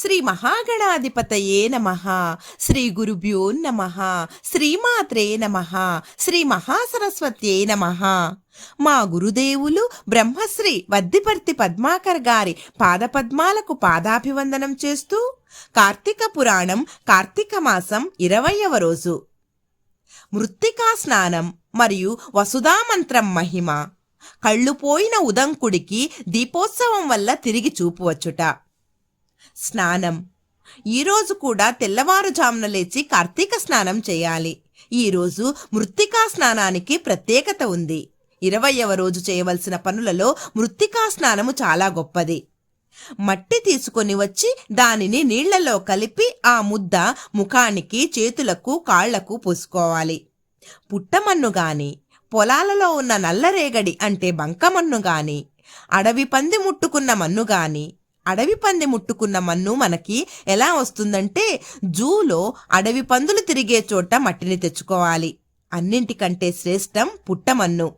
శ్రీ మహాగణాధిపతయే నమ శ్రీ గురుభ్యో నమ శ్రీమాత్రే నమ శ్రీ మహాసరస్వత్యే నమ. మా గురుదేవులు బ్రహ్మశ్రీ వద్దిపర్తి పద్మాకర్ గారి పాదపద్మాలకు పాదాభివందనం చేస్తూ కార్తీక పురాణం కార్తీక మాసం ఇరవయవ రోజు. మృత్తికా స్నానం మరియు వసుధామంత్రం మహిమ. కళ్ళు పోయిన ఉదంకుడికి దీపోత్సవం వల్ల తిరిగి చూపువచ్చుట. స్నానం. ఈరోజు కూడా తెల్లవారుజామున లేచి కార్తీక స్నానం చేయాలి. ఈరోజు మృత్తికా స్నానానికి ప్రత్యేకత ఉంది. ఇరవయవ రోజు చేయవలసిన పనులలో మృత్తికా స్నానము చాలా గొప్పది. మట్టి తీసుకొని వచ్చి దానిని నీళ్ళలో కలిపి ఆ ముద్ద ముఖానికి చేతులకు కాళ్ళకు పూసుకోవాలి. పుట్టమన్ను గాని పొలాలలో ఉన్న నల్లరేగడి అంటే బంకమన్ను గాని అడవి పంది ముట్టుకున్న మన్ను గాని అడవి పంది ముట్టుకున్న మన్ను మనకి ఎలా వస్తుందంటే జూలో అడవి పందులు తిరిగే చోట మట్టిని తెచ్చుకోవాలి. అన్నింటికంటే శ్రేష్టం పుట్టమన్ను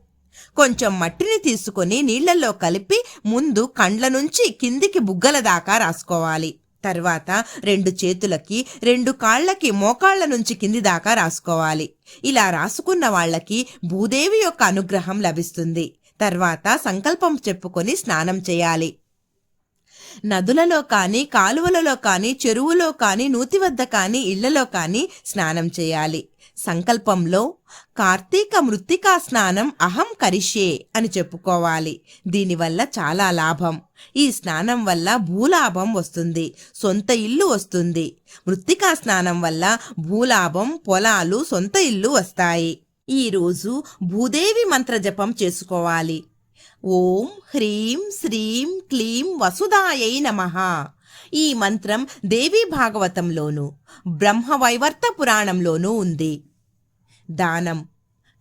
కొంచెం మట్టిని తీసుకొని నీళ్ళలో కలిపి ముందు కండ్ల నుంచి కిందికి బుగ్గల దాకా రాసుకోవాలి. తర్వాత రెండు చేతులకి రెండు కాళ్ళకి మోకాళ్ళ నుంచి కింది దాకా రాసుకోవాలి. ఇలా రాసుకున్న వాళ్ళకి భూదేవి యొక్క అనుగ్రహం లభిస్తుంది. తర్వాత సంకల్పం చెప్పుకొని స్నానం చేయాలి. నదులలో కానీ కాలువలలో కానీ చెరువులో కానీ నూతి వద్ద కానీ ఇళ్ళలో కానీ స్నానం చేయాలి. సంకల్పంలో కార్తీక మృత్తికా స్నానం అహం కరిష్యే అని చెప్పుకోవాలి. దీనివల్ల చాలా లాభం. ఈ స్నానం వల్ల భూలాభం వస్తుంది. సొంత ఇల్లు వస్తుంది. మృత్తికా స్నానం వల్ల భూలాభం పొలాలు సొంత ఇల్లు వస్తాయి. ఈ రోజు భూదేవి మంత్ర జపం చేసుకోవాలి. ఓం హ్రీం శ్రీం క్లీం వసుదాయై నమః. ఈ మంత్రం దేవీ భాగవతంలోను బ్రహ్మవైవర్త పురాణంలోనూ ఉంది. దానం.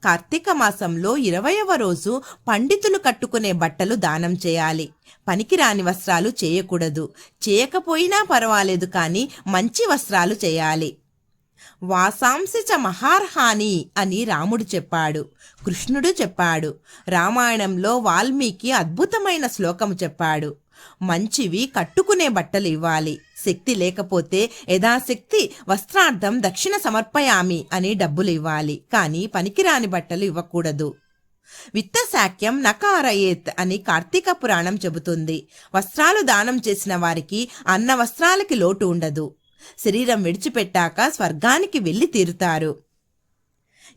కార్తీక మాసంలో ఇరవయవ రోజు పండితులు కట్టుకునే బట్టలు దానం చేయాలి. పనికిరాని వస్త్రాలు చేయకూడదు. చేయకపోయినా పర్వాలేదు కానీ మంచి వస్త్రాలు చేయాలి. వాసాంశ చ మహార్హాని అని రాముడు చెప్పాడు కృష్ణుడు చెప్పాడు రామాయణంలో వాల్మీకి అద్భుతమైన శ్లోకం చెప్పాడు. మంచివి కట్టుకునే బట్టలు ఇవ్వాలి శక్తి లేకపోతే యథాశక్తి వస్త్రార్థం దక్షిణ సమర్పయామి అని డబ్బులు ఇవ్వాలి కానీ పనికిరాని బట్టలు ఇవ్వకూడదు. విత్తశాక్యం నకారయేత్ అని కార్తీక పురాణం చెబుతుంది. వస్త్రాలు దానం చేసిన వారికి అన్న వస్త్రాలకి లోటు ఉండదు. శరీరం విడిచిపెట్టాక స్వర్గానికి వెళ్ళి తీరుతారు.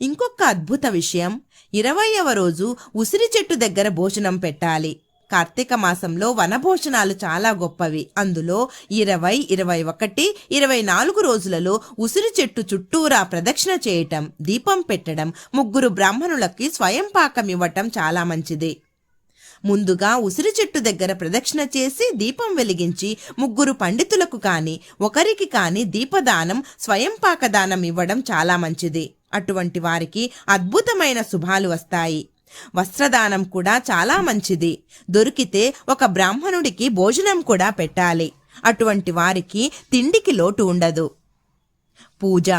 ఇంకొక అద్భుత విషయం ఇరవయవ రోజు ఉసిరి చెట్టు దగ్గర భోజనం పెట్టాలి. కార్తీక మాసంలో వనభోజనాలు చాలా గొప్పవి. అందులో ఇరవై ఇరవై ఒకటి ఇరవై నాలుగు రోజులలో ఉసిరి చెట్టు చుట్టూరా ప్రదక్షిణ చేయటం దీపం పెట్టడం ముగ్గురు బ్రాహ్మణులకి స్వయం పాకం ఇవ్వటం చాలా మంచిది. ముందుగా ఉసిరి చెట్టు దగ్గర ప్రదక్షిణ చేసి దీపం వెలిగించి ముగ్గురు పండితులకు కాని ఒకరికి కాని దీపదానం స్వయం పాకదానం ఇవ్వడం చాలా మంచిది. అటువంటి వారికి అద్భుతమైన శుభాలు వస్తాయి. వస్త్రదానం కూడా చాలా మంచిది. దొరికితే ఒక బ్రాహ్మణుడికి భోజనం కూడా పెట్టాలి. అటువంటి వారికి తిండికి లోటు ఉండదు. పూజ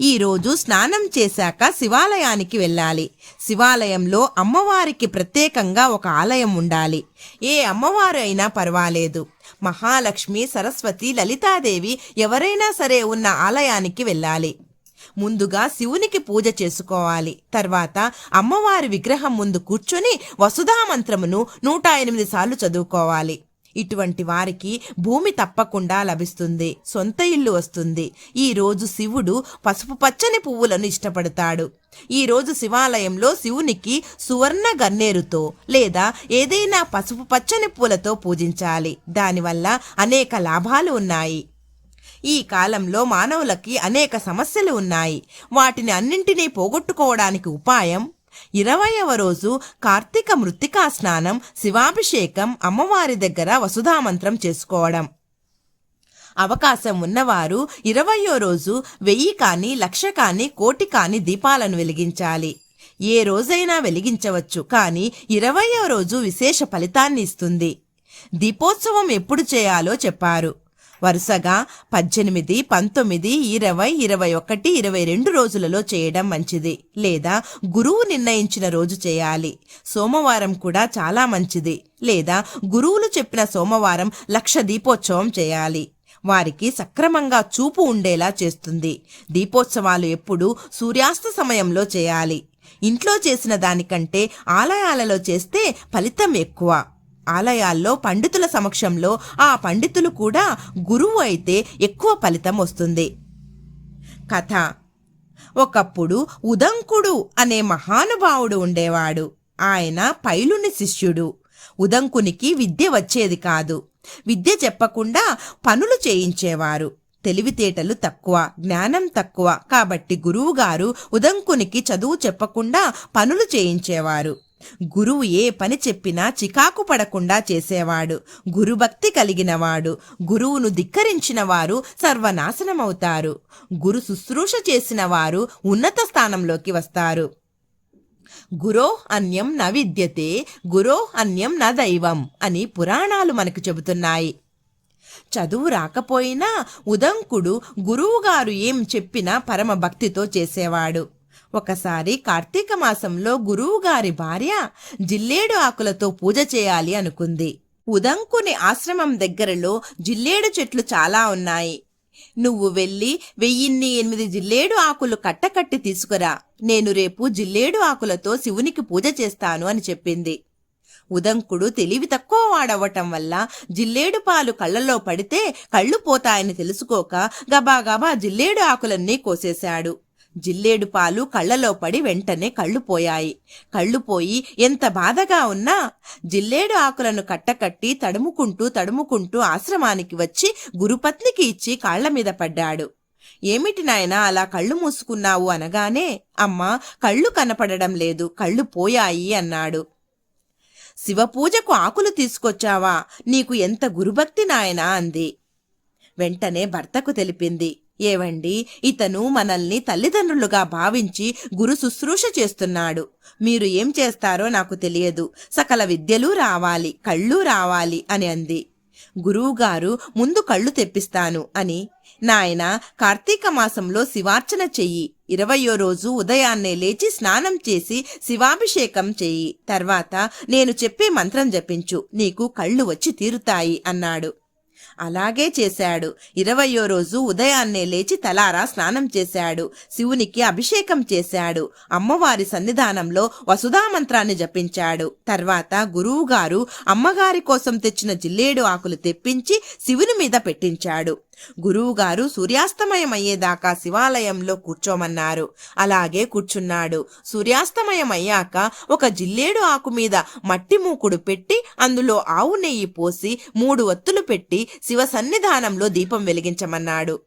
ఈరోజు స్నానం చేశాక శివాలయానికి వెళ్ళాలి. శివాలయంలో అమ్మవారికి ప్రత్యేకంగా ఒక ఆలయం ఉండాలి. ఏ అమ్మవారు అయినా పర్వాలేదు. మహాలక్ష్మి సరస్వతి లలితాదేవి ఎవరైనా సరే ఉన్న ఆలయానికి వెళ్ళాలి. ముందుగా శివునికి పూజ చేసుకోవాలి. తర్వాత అమ్మవారి విగ్రహం ముందు కూర్చొని వసుధామంత్రమును నూట ఎనిమిది సార్లు చదువుకోవాలి. ఇటువంటి వారికి భూమి తప్పకుండా లభిస్తుంది. సొంత ఇల్లు వస్తుంది. ఈ రోజు శివుడు పసుపు పచ్చని పువ్వులను ఇష్టపడతాడు. ఈ రోజు శివాలయంలో శివునికి సువర్ణ గన్నేరుతో లేదా ఏదైనా పసుపు పచ్చని పూలతో పూజించాలి. దానివల్ల అనేక లాభాలు ఉన్నాయి. ఈ కాలంలో మానవులకి అనేక సమస్యలు ఉన్నాయి. వాటిని అన్నింటినీ పోగొట్టుకోవడానికి ఉపాయం? ఇరవయవ రోజు కార్తీక మృత్తికా స్నానం శివాభిషేకం అమ్మవారి దగ్గర వసుధామంత్రం చేసుకోవడం. అవకాశం ఉన్నవారు ఇరవయో రోజు వెయ్యి కాని లక్ష కాని కోటి కాని దీపాలను వెలిగించాలి. ఏ రోజైనా వెలిగించవచ్చు కానీ ఇరవయో రోజు విశేష ఫలితాన్ని ఇస్తుంది. దీపోత్సవం ఎప్పుడు చేయాలో చెప్పారు. వరుసగా పద్దెనిమిది పంతొమ్మిది ఇరవై ఇరవై ఒకటి ఇరవై రెండు రోజులలో చేయడం మంచిది లేదా గురువు నిర్ణయించిన రోజు చేయాలి. సోమవారం కూడా చాలా మంచిది లేదా గురువులు చెప్పిన సోమవారం లక్ష దీపోత్సవం చేయాలి. వారికి సక్రమంగా చూపు ఉండేలా చేస్తుంది. దీపోత్సవాలు ఎప్పుడు సూర్యాస్త సమయంలో చేయాలి. ఇంట్లో చేసిన దానికంటే ఆలయాలలో చేస్తే ఫలితం ఎక్కువ. ఆలయాల్లో పండితుల సమక్షంలో ఆ పండితులు కూడా గురువు అయితే ఎక్కువ ఫలితం వస్తుంది. కథ. ఒకప్పుడు ఉదంకుడు అనే మహానుభావుడు ఉండేవాడు. ఆయన పైలుని శిష్యుడు. ఉదంకునికి విద్య వచ్చేది కాదు. విద్య చెప్పకుండా పనులు చేయించేవారు. తెలివితేటలు తక్కువ జ్ఞానం తక్కువ. కాబట్టి గురువుగారు ఉదంకునికి చదువు చెప్పకుండా పనులు చేయించేవారు. గురువు ఏ పని చెప్పినా చికాకు పడకుండా చేసేవాడు. గురుభక్తి కలిగినవాడు. గురువును ధిక్కరించిన వారు సర్వనాశనమవుతారు. గురు శుశ్రూష చేసిన వారు ఉన్నత స్థానంలోకి వస్తారు. గురో అన్యం న విద్యతే గురో అన్యం న దైవం అని పురాణాలు మనకు చెబుతున్నాయి. చదువు రాకపోయినా ఉదంకుడు గురువుగారు ఏం చెప్పినా పరమ భక్తితో చేసేవాడు. ఒకసారి కార్తీక మాసంలో గురువుగారి భార్య జిల్లేడు ఆకులతో పూజ చేయాలి అనుకుంది. ఉదంకుని ఆశ్రమం దగ్గరలో జిల్లేడు చెట్లు చాలా ఉన్నాయి. నువ్వు వెళ్ళి వెయ్యిన్ని ఎనిమిది జిల్లేడు ఆకులు కట్టకట్టి తీసుకురా. నేను రేపు జిల్లేడు ఆకులతో శివునికి పూజ చేస్తాను అని చెప్పింది. ఉదంకుడు తెలివి తక్కువ వాడవటం వల్ల జిల్లేడు పాలు కళ్ళలో పడితే కళ్ళు పోతాయని తెలుసుకోక గబాగబా జిల్లేడు ఆకులన్నీ కోసేశాడు. జిల్లేడు పాలు కళ్ళలో పడి వెంటనే కళ్ళు పోయాయి. కళ్ళు పోయి ఎంత బాధగా ఉన్నా జిల్లేడు ఆకులను కట్టకట్టి తడుముకుంటూ తడుముకుంటూ ఆశ్రమానికి వచ్చి గురుపత్నికి ఇచ్చి కాళ్ళ మీద పడ్డాడు. ఏమిటి నాయనా అలా కళ్ళు మూసుకున్నావు అనగానే అమ్మా కళ్ళు కనపడడం లేదు కళ్ళు పోయాయి అన్నాడు. శివపూజకు ఆకులు తీసుకొచ్చావా? నీకు ఎంత గురుభక్తి నాయనా అంది. వెంటనే భర్తకు తెలిపింది. ఏవండి ఇతను మనల్ని తల్లిదండ్రులుగా భావించి గురు శుశ్రూష చేస్తున్నాడు. మీరు ఏం చేస్తారో నాకు తెలియదు. సకల విద్యలు రావాలి కళ్ళు రావాలి అని అంది. గురువుగారు ముందు కళ్ళు తెప్పిస్తాను అని. నాయన కార్తీక మాసంలో శివార్చన చెయ్యి. ఇరవయో రోజు ఉదయాన్నే లేచి స్నానం చేసి శివాభిషేకం చెయ్యి. తర్వాత నేను చెప్పే మంత్రం జపించు. నీకు కళ్ళు వచ్చి తీరుతాయి అన్నాడు. అలాగే చేశాడు. ఇరవయో రోజు ఉదయాన్నే లేచి తలారా స్నానం చేశాడు. శివునికి అభిషేకం చేశాడు. అమ్మవారి సన్నిధానంలో వసుధా మంత్రాన్ని జపించాడు. తర్వాత గురువుగారు అమ్మగారి కోసం తెచ్చిన జిల్లేడు ఆకులు తెప్పించి శివుని మీద పెట్టించాడు. గురువుగారు సూర్యాస్తమయం అయ్యేదాకా శివాలయంలో కూర్చోమన్నారు. అలాగే కూర్చున్నాడు. సూర్యాస్తమయం అయ్యాక ఒక జిల్లేడు ఆకు మీద మట్టి మూకుడు పెట్టి అందులో ఆవు నెయ్యి పోసి మూడు ఒత్తులు పెట్టి శివ సన్నిధానంలో దీపం వెలిగించమన్నాడు.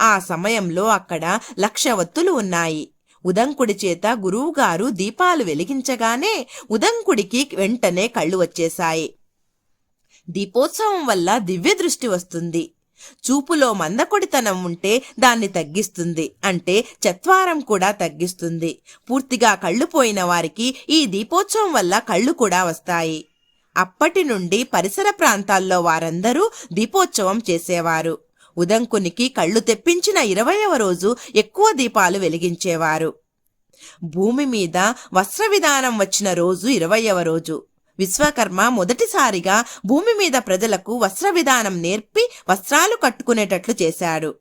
ఆ సమయంలో అక్కడ లక్ష ఒత్తులు ఉన్నాయి. ఉదంకుడి చేత గురువుగారు దీపాలు వెలిగించగానే ఉదంకుడికి వెంటనే కళ్ళు వచ్చేశాయి. దీపోత్సవం వల్ల దివ్య దృష్టి వస్తుంది. చూపులో మందకొడితనం ఉంటే దాన్ని తగ్గిస్తుంది. అంటే చత్వారం కూడా తగ్గిస్తుంది. పూర్తిగా కళ్ళు పోయిన వారికి ఈ దీపోత్సవం వల్ల కళ్ళు కూడా వస్తాయి. అప్పటి నుండి పరిసర ప్రాంతాల్లో వారందరూ దీపోత్సవం చేసేవారు. ఉదంకునికి కళ్ళు తెప్పించిన ఇరవయవ రోజు ఎక్కువ దీపాలు వెలిగించేవారు. భూమి మీద వస్త్ర విధానం వచ్చిన రోజు ఇరవయవ రోజు. విశ్వకర్మ మొదటిసారిగా భూమి మీద ప్రజలకు వస్త్ర విధానం నేర్పి వస్త్రాలు కట్టుకునేటట్లు చేశాడు.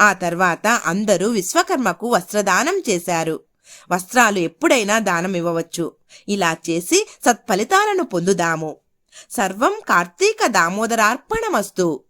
ఆ తర్వాత అందరూ విశ్వకర్మకు వస్త్రదానం చేశారు. వస్త్రాలు ఎప్పుడైనా దానం ఇవ్వవచ్చు. ఇలా చేసి సత్ఫలితాలను పొందుదాము. సర్వం కార్తీక దామోదరార్పణమస్తు.